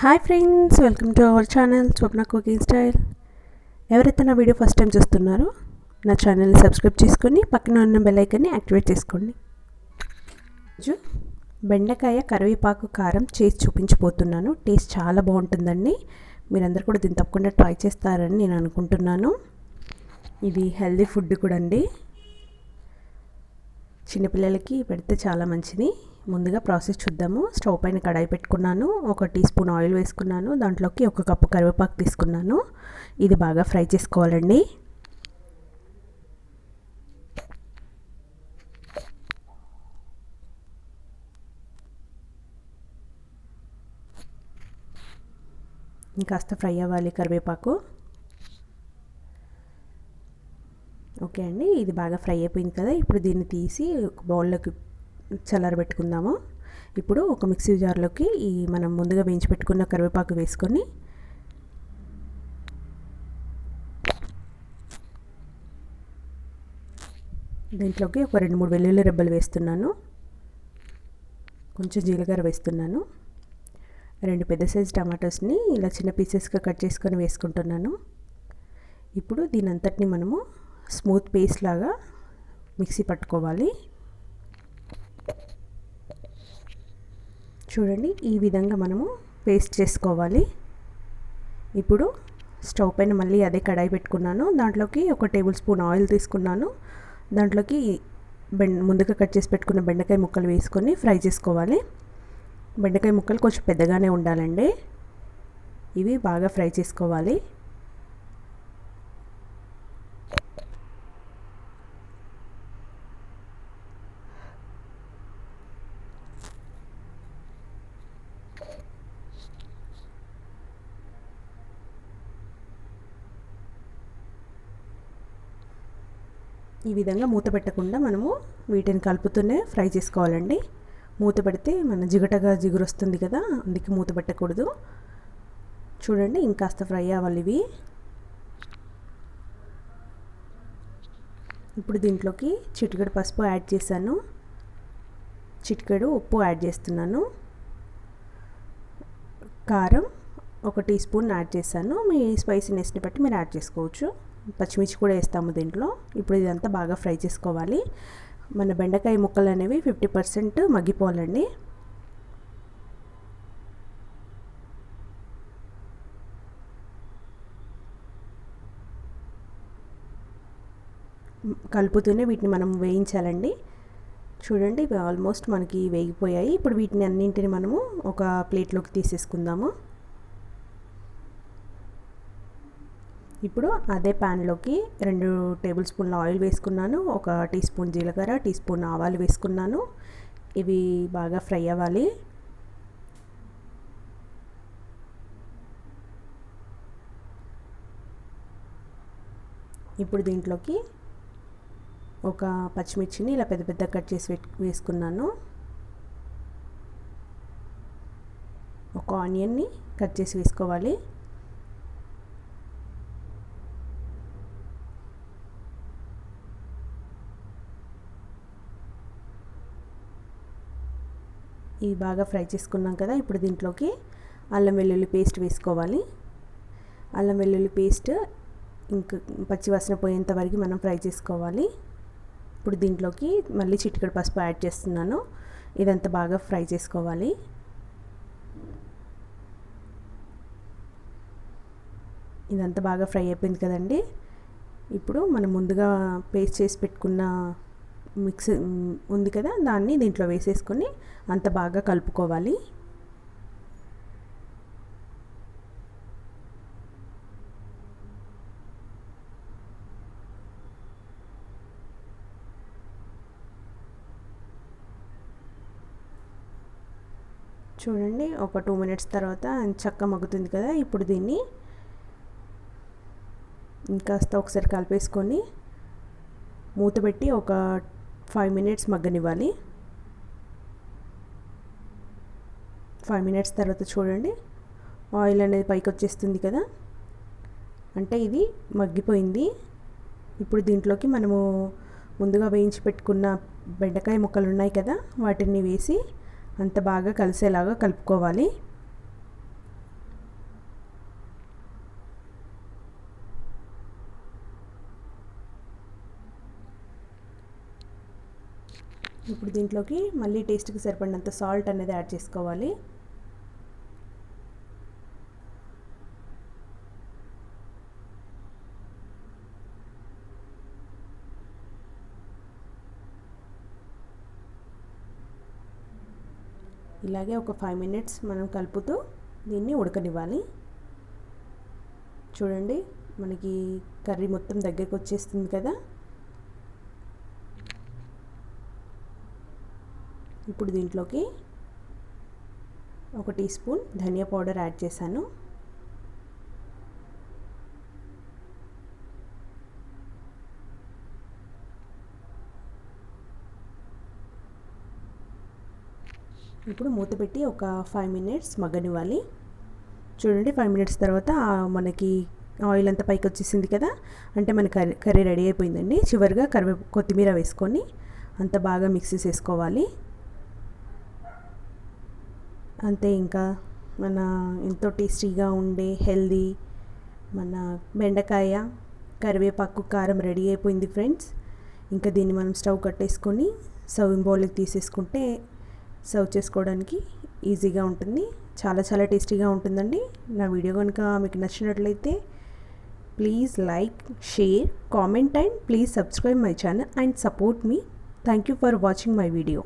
Hi friends welcome to our channel Swapna cooking style ఎవరైతే నా video first time చూస్తున్నారో నా ఛానల్ని సబ్స్క్రైబ్ చేసుకొని పక్కన ఉన్న బెల్లైకన్ని యాక్టివేట్ చేసుకోండి. రోజు బెండకాయ కరివేపాకు కారం చేసి చూపించిపోతున్నాను. టేస్ట్ చాలా బాగుంటుందండి. మీరందరూ కూడా దీన్ని తప్పకుండా ట్రై చేస్తారని నేను అనుకుంటున్నాను. ఇది హెల్దీ ఫుడ్ కూడా అండి చిన్నపిల్లలకి పెడితే చాలా మంచిది. ముందుగా ప్రాసెస్ చూద్దాము. స్టవ్ పైన కడాయి పెట్టుకున్నాను. ఒక టీ స్పూన్ ఆయిల్ వేసుకున్నాను. దాంట్లోకి ఒక కప్పు కరివేపాకు తీసుకున్నాను. ఇది బాగా ఫ్రై చేసుకోవాలండి. ఇంకాస్త ఫ్రై అవ్వాలి కరివేపాకు. ఓకే అండి. ఇది బాగా ఫ్రై అయిపోయింది కదా. ఇప్పుడు దీన్ని తీసి ఒక బౌల్లోకి చల్లారబెట్టుకుందాము ఇప్పుడు ఒక మిక్సీ జార్లోకి ఈ మనం ముందుగా వేయించి పెట్టుకున్న కరివేపాకు వేసుకొని దీంట్లోకి ఒక రెండు మూడు వెల్లుల్లి రెబ్బలు వేస్తున్నాను. కొంచెం జీలకర్ర వేస్తున్నాను. రెండు పెద్ద సైజు టమాటోస్ని ఇలా చిన్న పీసెస్గా కట్ చేసుకొని వేసుకుంటున్నాను. ఇప్పుడు దీని అంతటిని మనము స్మూత్ పేస్ట్ లాగా మిక్సీ పట్టుకోవాలి. చూడండి ఈ విధంగా మనము పేస్ట్ చేసుకోవాలి. ఇప్పుడు స్టవ్ పైన మళ్ళీ అదే కడాయి పెట్టుకున్నాను. దాంట్లోకి ఒక టేబుల్ స్పూన్ ఆయిల్ తీసుకున్నాను. దాంట్లోకి బెండ ముందుగా కట్ చేసి పెట్టుకున్న బెండకాయ ముక్కలు వేసుకొని ఫ్రై చేసుకోవాలి. బెండకాయ ముక్కలు కొంచెం పెద్దగానే ఉండాలండి. ఇవి బాగా ఫ్రై చేసుకోవాలి. ఈ విధంగా మూత పెట్టకుండా మనము వీటిని కలుపుతూనే ఫ్రై చేసుకోవాలండి. మూత పెడితే మన జిగటగా జిగురు వస్తుంది కదా అందుకే మూత పెట్టకూడదు. చూడండి ఇంకాస్త ఫ్రై అవ్వాలి ఇవి. ఇప్పుడు దీంట్లోకి చిటికెడు పసుపు యాడ్ చేశాను. చిటికెడు ఉప్పు యాడ్ చేస్తున్నాను. కారం ఒక టీ స్పూన్ యాడ్ చేశాను. మీ స్పైసీనెస్ని బట్టి మీరు యాడ్ చేసుకోవచ్చు. పచ్చిమిర్చి కూడా వేస్తాము దీంట్లో. ఇప్పుడు ఇదంతా బాగా ఫ్రై చేసుకోవాలి. మన బెండకాయ ముక్కలు అనేవి ఫిఫ్టీ పర్సెంట్ మగ్గిపోవాలండి. కలుపుతూనే వీటిని మనం వేయించాలండి. చూడండి ఇవి ఆల్మోస్ట్ మనకి వేగిపోయాయి. ఇప్పుడు వీటిని అన్నింటిని మనము ఒక ప్లేట్లోకి తీసేసుకుందాము. ఇప్పుడు అదే ప్యాన్లోకి రెండు టేబుల్ స్పూన్ల ఆయిల్ వేసుకున్నాను ఒక టీ స్పూన్ జీలకర్ర టీ స్పూన్ ఆవాలు వేసుకున్నాను. ఇవి బాగా ఫ్రై అవ్వాలి. ఇప్పుడు దీంట్లోకి ఒక పచ్చిమిర్చిని ఇలా పెద్ద పెద్ద కట్ చేసి వేసుకున్నాను. ఒక ఆనియన్ని కట్ చేసి వేసుకోవాలి. ఇవి బాగా ఫ్రై చేసుకున్నాం కదా ఇప్పుడు దీంట్లోకి అల్లం వెల్లుల్లి పేస్ట్ వేసుకోవాలి. అల్లం వెల్లుల్లి పేస్ట్ ఇంక పచ్చివాసన పోయేంత వరకు మనం ఫ్రై చేసుకోవాలి. ఇప్పుడు దీంట్లోకి మళ్ళీ చిటికెడు పసుపు యాడ్ చేస్తున్నాను. ఇదంతా బాగా ఫ్రై చేసుకోవాలి. ఇదంతా బాగా ఫ్రై అయిపోయింది కదండి. ఇప్పుడు మనం ముందుగా పేస్ట్ చేసి పెట్టుకున్న మిక్స్ ఉంది కదా దాన్ని దీంట్లో వేసేసుకొని అంత బాగా కలుపుకోవాలి. చూడండి ఒక టూ మినిట్స్ తర్వాత చక్క మగ్గుతుంది కదా ఇప్పుడు దీన్ని. ఇంకాస్త ఒకసారి కలిపేసుకొని మూత పెట్టి ఒక ఫైవ్ మినిట్స్ మగ్గనివ్వాలి. ఫైవ్ మినిట్స్ తర్వాత చూడండి. ఆయిల్ అనేది పైకి వచ్చేస్తుంది కదా. అంటే ఇది మగ్గిపోయింది. ఇప్పుడు దీంట్లోకి మనము ముందుగా వేయించి పెట్టుకున్న బెండకాయ ముక్కలు ఉన్నాయి కదా వాటిని వేసి అంత బాగా కలిసేలాగా కలుపుకోవాలి. ఇప్పుడు దీంట్లోకి మళ్ళీ టేస్ట్కి సరిపడినంత సాల్ట్ అనేది యాడ్ చేసుకోవాలి. ఇలాగే ఒక ఫైవ్ మినిట్స్ మనం కలుపుతూ దీన్ని ఉడకనివ్వాలి. చూడండి మనకి కర్రీ మొత్తం దగ్గరికి వచ్చేస్తుంది కదా? ఇప్పుడు దీంట్లోకి ఒక టీ స్పూన్ ధనియా పౌడర్ యాడ్ చేశాను. ఇప్పుడు మూత పెట్టి ఒక ఫైవ్ మినిట్స్ మగ్గనివ్వాలి. చూడండి ఫైవ్ మినిట్స్ తర్వాత మనకి ఆయిల్ అంతా పైకి వచ్చేసింది కదా? అంటే మన కర్రీ కర్రీ రెడీ అయిపోయిందండి. చివరిగా కరివే కొత్తిమీర వేసుకొని అంత బాగా మిక్స్ చేసుకోవాలి అంతే ఇంకా మన ఎంతో టేస్టీగా ఉండే హెల్దీ మన బెండకాయ కరివేపాకు కారం రెడీ అయిపోయింది ఫ్రెండ్స్. ఇంకా దీన్ని మనం స్టవ్ కట్టేసుకొని సర్వింగ్ బౌల్కి తీసేసుకుంటే సర్వ్ చేసుకోవడానికి ఈజీగా ఉంటుంది. చాలా చాలా టేస్టీగా ఉంటుందండి. నా వీడియో కనుక మీకు నచ్చినట్లయితే please like share comment and please subscribe my channel and support me. Thank you for watching my video.